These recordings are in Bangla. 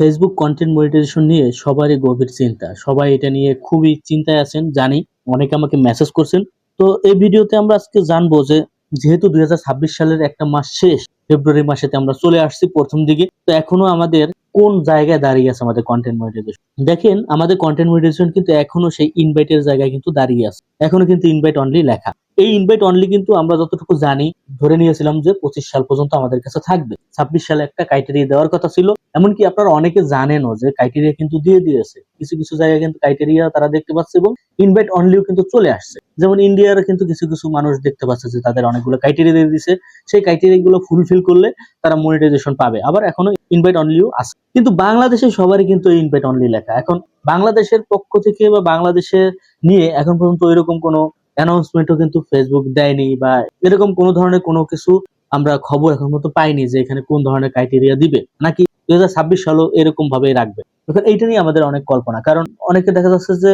ফেসবুক কন্টেন্ট মনিটাইজেশন নিয়ে সবারই গভীর চিন্তা। সবাই এটা নিয়ে খুবই চিন্তায় আছেন, জানি। অনেকে আমাকে মেসেজ করছেন। তো এই ভিডিওতে আমরা আজকে জানব যে, যেহেতু দুই হাজার ছাব্বিশ সালের একটা মাস শেষ, ফেব্রুয়ারি মাসেতে আমরা চলে আসছি প্রথম দিকে। তো এখনও আমাদের কোন জায়গায় দাঁড়িয়ে আছে আমাদের কন্টেন্ট মনিটাইজেশন দেখেন, আমাদের কন্টেন্ট মনিটাইজেশন কিন্তু এখনও সেই ইনভাইটের জায়গায় কিন্তু দাঁড়িয়ে আছে। এখনও কিন্তু ইনভাইট অনলি লেখা। এই ইনভাইট অনলি কিন্তু আমরা যতটুকু জানি, ধরে নিয়েছিলাম যে পঁচিশ সাল পর্যন্ত আমাদের কাছে থাকবে। ছাব্বিশ সালে একটা ক্রাইটেরিয়া দেওয়ার কথা ছিল। এমনকি আপনারা অনেকে জানেনও যে ক্রাইটেরিয়া কিন্তু দিয়ে দিয়েছে। কিছু কিছু জায়গায় কিন্তু ক্রাইটেরিয়া তারা দেখতে পাচ্ছে এবং ইনভাইট অনলিও কিন্তু চলে আসছে। যেমন ইন্ডিয়ার কিন্তু কিছু কিছু মানুষ দেখতে পাচ্ছে যে তাদের অনেকগুলো ক্রাইটেরিয়া দিয়ে দিছে সেই ক্রাইটেরিয়া গুলো ফুলফিল করলে তারা মনিটাইজেশন পাবে। আবার এখনও ইনভাইট অনলিও আছে। কিন্তু বাংলাদেশে সবারই কিন্তু ইনভাইট অনলি লেখা। এখন বাংলাদেশের পক্ষ থেকে বা বাংলাদেশে নিয়ে এখন পর্যন্ত ওইরকম কোনো অ্যানাউন্সমেন্টও কিন্তু ফেসবুক দেয়নি বা এরকম কোনো ধরনের কোনো কিছু আমরা খবর এখন পর্যন্ত পাইনি যে এখানে কোন ধরনের ক্রাইটেরিয়া দিবে। নাকি দুই হাজার ছাব্বিশ সালও এরকম ভাবেই রাখবে। এখন এইটা নিয়ে আমাদের অনেক কল্পনা। কারণ অনেকে দেখা যাচ্ছে যে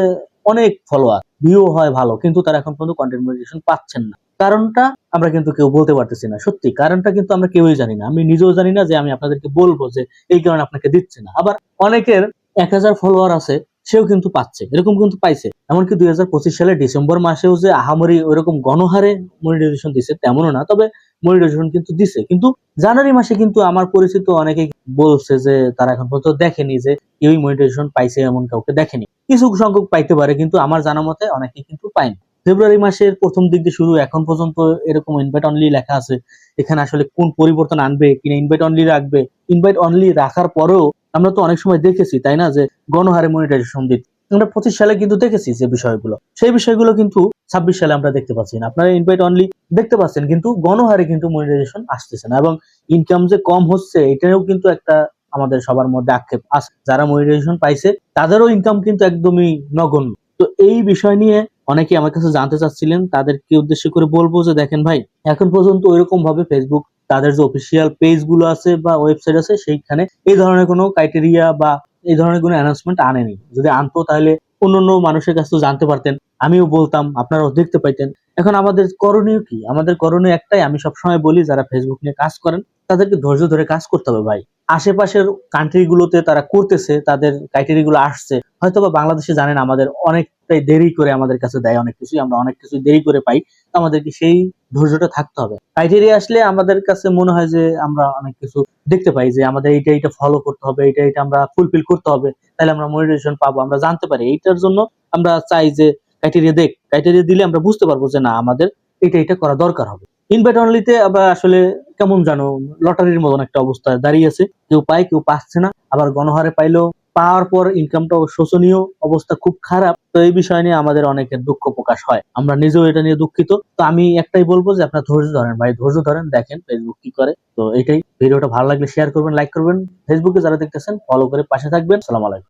অনেক ফলোয়ার ভিউ হয় ভালো, কিন্তু তারা এখন পর্যন্ত কন্টেন্ট মনিটাইজেশন পাচ্ছেন না। কারণটা আমরা কিন্তু কেউ বলতে পারতেছি না, সত্যি। কারণটা কিন্তু আমরা কেউই জানি না। আমি নিজেও জানি না যে আমি আপনাদেরকে বলব যে এই কারণে আপনাকে দিচ্ছে না। আবার অনেকের এক হাজার ফলোয়ার আছে, সেও কিন্তু পাচ্ছে, এরকম কিন্তু পাইছে। এমনকি দুই হাজার পঁচিশ সালের ডিসেম্বর মাসেও যে আহামরি ওইরকম গণহারে মনিটাইজেশন দিছে, তেমনও না। তবে মনিটাইজেশন কিন্তু দিছে। কিন্তু জানুয়ারি মাসে কিন্তু আমার পরিচিত অনেকে বলছে যে তারা এখন পর্যন্ত দেখেনি যে কেউই মনিটাইজেশন পাইছে এমন কাউকে দেখেনি। কিছু সংখ্যক পাইতে পারে, কিন্তু আমার জানা মতে অনেকে কিন্তু পায়নি। ফেব্রুয়ারি মাসের প্রথম দিক দিয়ে শুরু, এখন পর্যন্ত এরকম ইনভাইট অনলি লেখা আছে। এখানে আসলে কোন পরিবর্তন আনবে, কিনা ইনভাইট অনলি রাখবে। ইনভাইট অনলি রাখার পরেও আমরা তো অনেক সময় দেখেছি, তাই না? যে গণহারে মনিটাইজেশন দিতে আমরা পঁচিশ সালে কিন্তু দেখেছি যে বিষয়গুলো। সেই বিষয়গুলো কিন্তু ছাব্বিশ সালে আমরা দেখতে পাচ্ছি না। আপনারা ইনভাইট অনলি দেখতে পাচ্ছেন, কিন্তু গণহারে কিন্তু মনিটাইজেশন আসতেছে না এবং ইনকাম যে কম হচ্ছে, এটাও কিন্তু একটা আমাদের সবার মধ্যে আক্ষেপ। আছে যারা মনিটাইজেশন পাইছে, তাদেরও ইনকাম কিন্তু একদমই নগণ্য। তো এই বিষয় নিয়ে অনেকে আমার কাছে জানতে চাচ্ছিলেন, তাদেরকে উদ্দেশ্য করে বলব যে, দেখেন ভাই, এখন পর্যন্ত ওইরকম ভাবে ফেসবুক তাদের যে অফিসিয়াল পেজগুলো আছে বা ওয়েবসাইট আছে, সেইখানে এই ধরনের কোনো ক্রাইটেরিয়া বা এই ধরনের কোনো অ্যানাউন্সমেন্ট আনেনি। যদি আনতো তাহলে অন্য মানুষের কাছে তো জানতে পারতেন, আমিও বলতাম, আপনারাও দেখতে পাইতেন। এখন আমাদের করণীয় কি? আমাদের করণীয় একটাই, আমি সবসময় বলি, যারা ফেসবুক নিয়ে কাজ করেন, তাদেরকে ধৈর্য ধরে কাজ করতে হবে ভাই। আশেপাশের কান্ট্রি গুলোতে তারা করতেছে, তাদের ক্রাইটেরিয়া গুলো আসছে। হয়তো বা বাংলাদেশে জানেন, আমাদের অনেকটাই দেরি করে আমাদের কাছে দেয় অনেক কিছুই, আমরা অনেক কিছু দেরি করে পাই আমাদেরকে সেই ধৈর্যটা থাকতে হবে। ক্রাইটেরিয়া আসলে আমাদের কাছে মনে হয় যে আমরা অনেক কিছু দেখতে পাই যে আমাদের এইটা এটা ফলো করতে হবে এটা এটা আমরা ফুলফিল করতে হবে, তাহলে আমরা মনিটাইজেশন পাবো, আমরা জানতে পারি। এইটার জন্য আমরা চাই যে ক্রাইটেরিয়া দেখ ক্রাইটেরিয়া দিলে আমরা বুঝতে পারব যে না, আমাদের এটা এটা করা দরকার হবে। ইনভাইট অনলিতে আবার আসলে কেমন জানো লটারির মতন একটা অবস্থা দাঁড়িয়ে আছে। কেউ পায়, কেউ পাচ্ছে না, আবার গণহারে পাইলেও পাওয়ার পর ইনকামটাও শোচনীয় অবস্থা খুব খারাপ। তো এই বিষয় নিয়ে আমাদের অনেকের দুঃখ প্রকাশ হয়। আমরা নিজেও এটা নিয়ে দুঃখিত। তো আমি একটাই বলব যে, আপনার ধৈর্য ধরেন ভাই, ধৈর্য ধরেন, দেখেন ফেসবুক কি করে। তো এটাই। ভিডিওটা ভালো লাগলে শেয়ার করবেন লাইক করবেন। ফেসবুকে যারা দেখতেছেন ফলো করে পাশে থাকবেন। সালাম আলাইকুম।